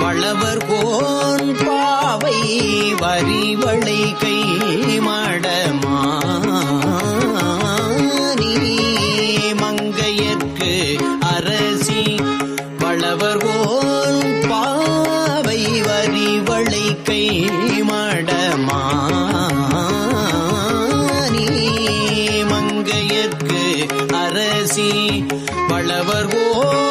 பழவர் cone பாவை வரிவளை கை மாடமா மங்கையற்கு அரசி. பழவர் cone பாவை வரிவளை கை மாடமா மங்கையற்கு அரசி. பழவர் cone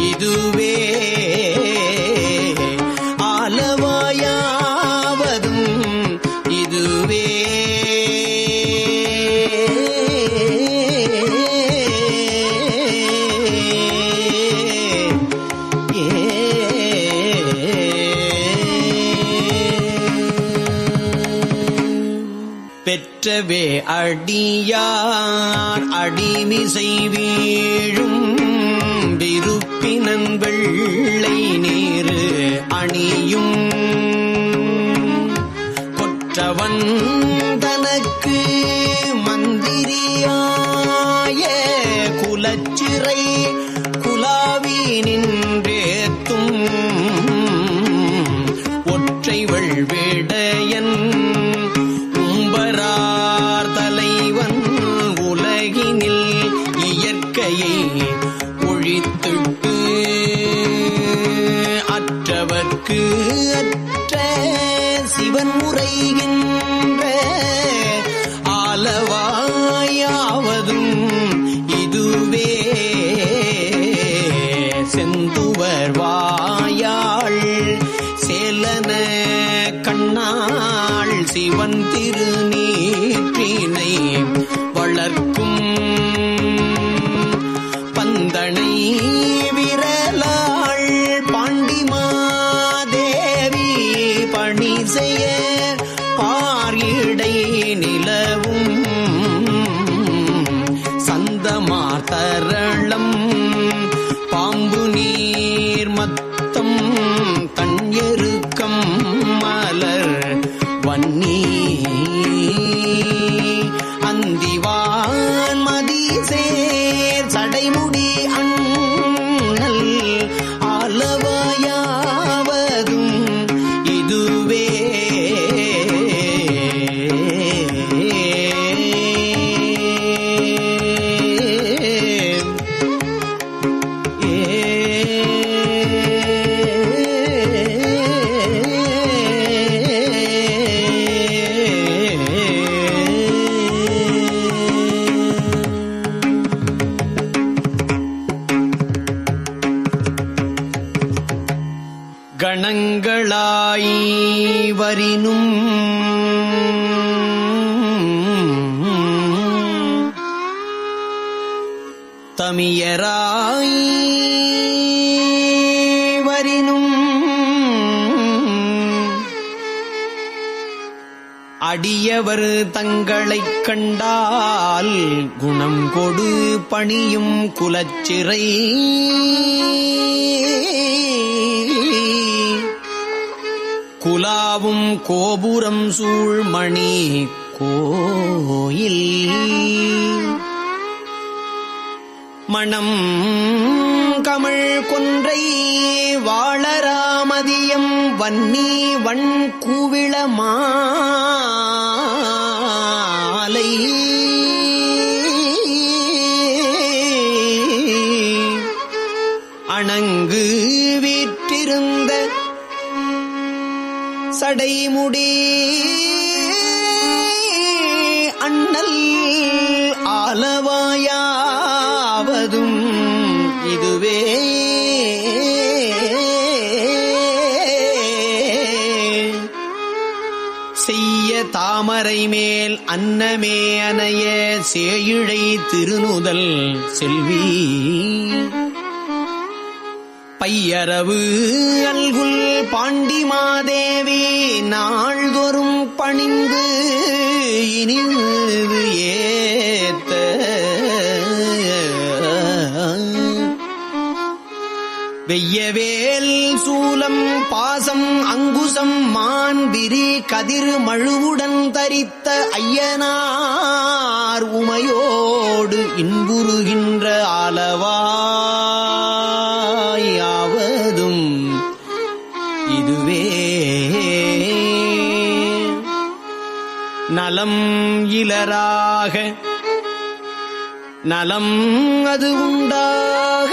இதுவே ஆலவாயாவதும் இதுவே. பெற்றவே அடியார் அடிமிசைவீ குலச்சிறை. குலாவும் கோபுரம் சூழ்மணி கோயில். மணம் கமழ் கொன்றை வாழராமதியம் வன்னி வண் கூவிள தாமரை மேல் அன்னமே அனைய சேயிழை திருநுதல் செல்வி. பையரவு அல்குல் பாண்டிமாதேவி நாள்தோறும் பணிந்து இனிவு ஏ வெய்யவேல் சூலம் பாசம் அங்குசம் மான்பிரி கதிர் மழுவுடன் தரித்த ஐயனார் உமையோடு இன்புறுகின்ற ஆலவாயாவதும் இதுவே. நலம் இலராக நலம் அது உண்டாக.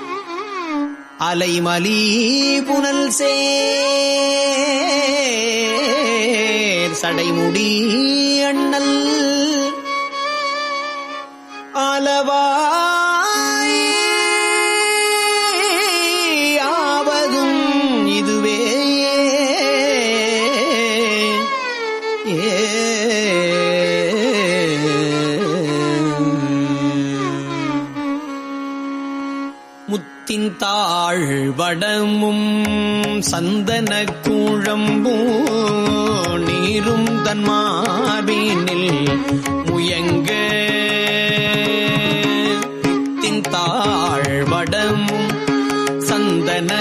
அலைமலி புனல் சடைமுடி அண்ணல். ஆலவாய் வடமும் சந்தன கூழம்பூ நீரும் தன்மார்பினில் முயங்க. முத்தின் தாழ் வடமும் சந்தன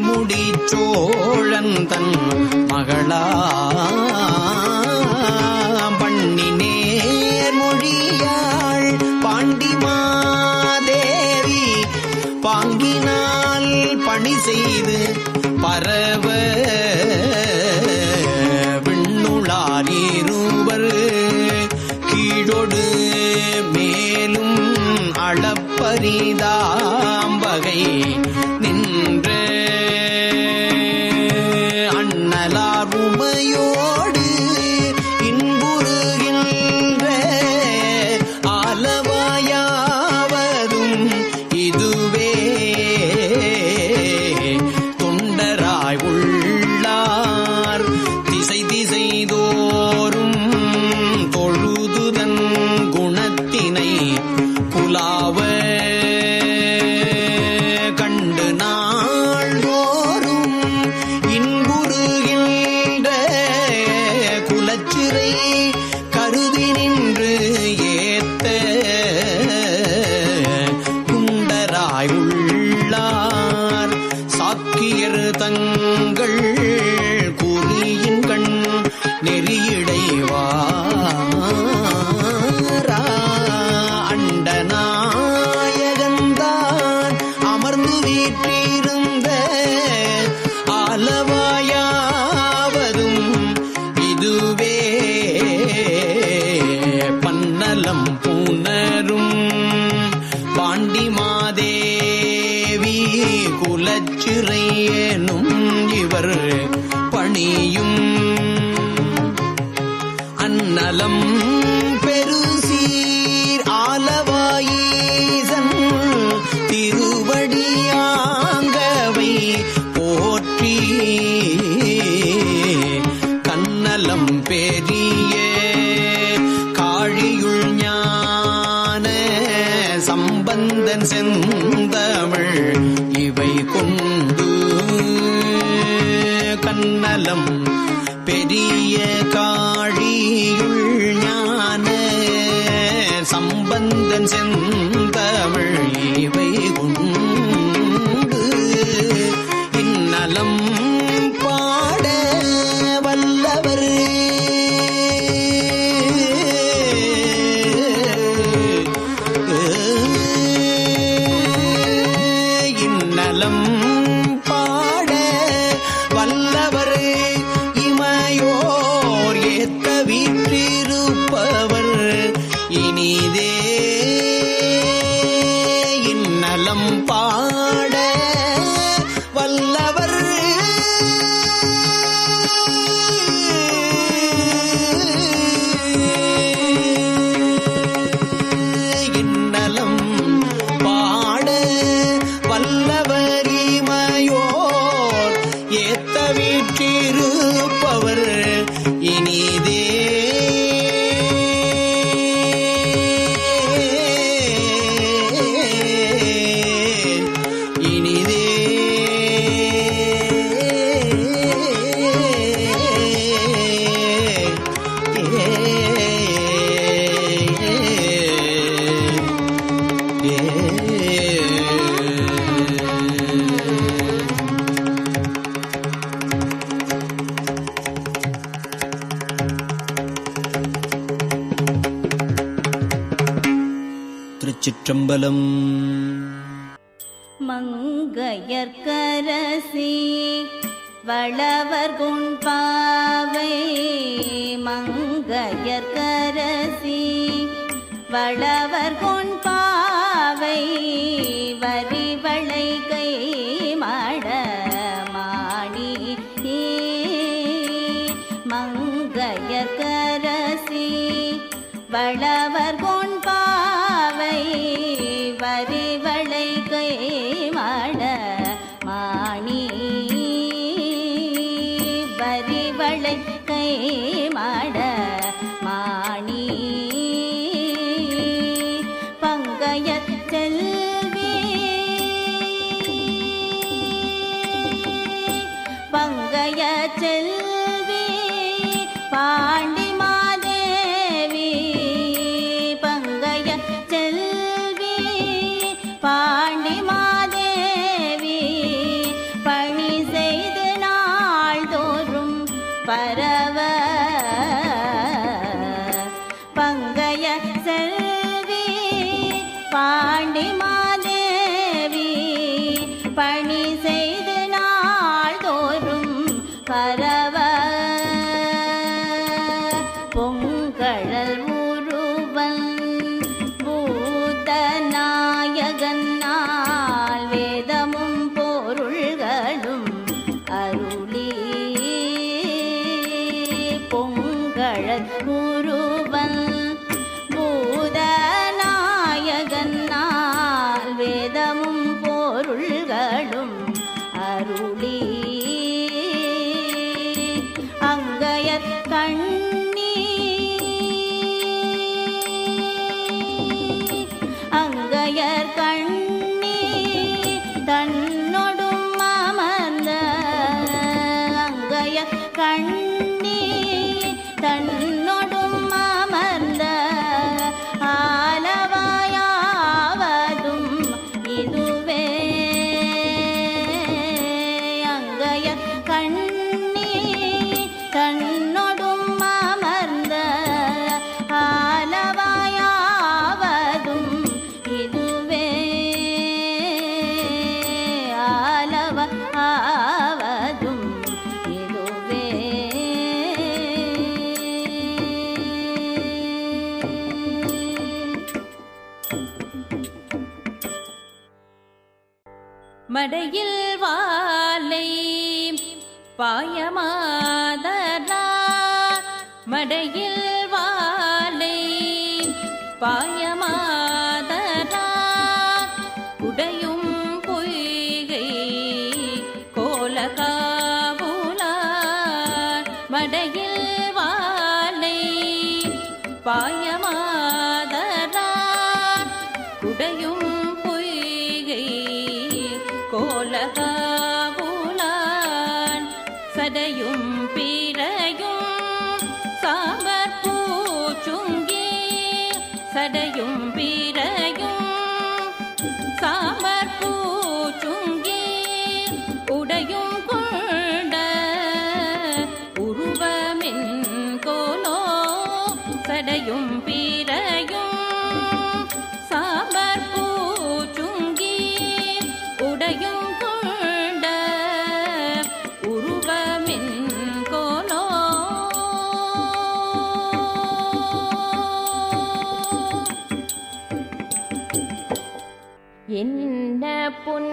முடிச்சோழன் தன் மகளா. ஏனும் இவர் பணியும் அன்னலம் தன்னலம் பெரிய காழியுள் ஞான சம்பந்தன் சென்று திருச்சிற்றம்பலம். மங்கையர்கரசி வளவர் குண்பாவை மங்கையர்கரசி வளவர் கொண் வளை கை தன் மடையில் வாழை பாயமா சடையும் பீரையும் சாம்பர் பூச்சுங்கி உடையும் கொண்ட உருவமின் கோலோ. என்ன புன்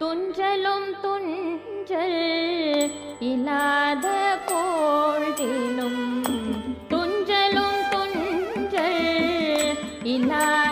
துன்றலும் துன்றல் இல்லாத போழ்தினும் துன்றலும் துன்றல் இல்லாத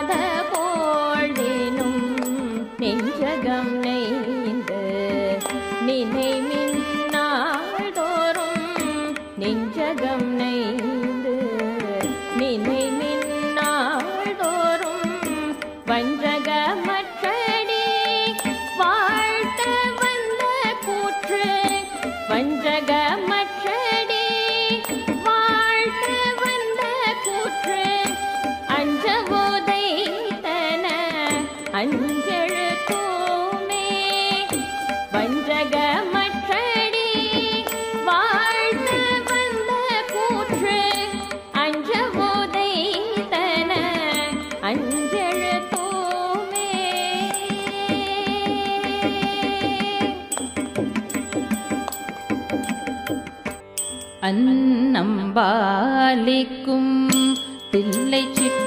அம்பாலிக்கும் பிள்ளை சிற்ற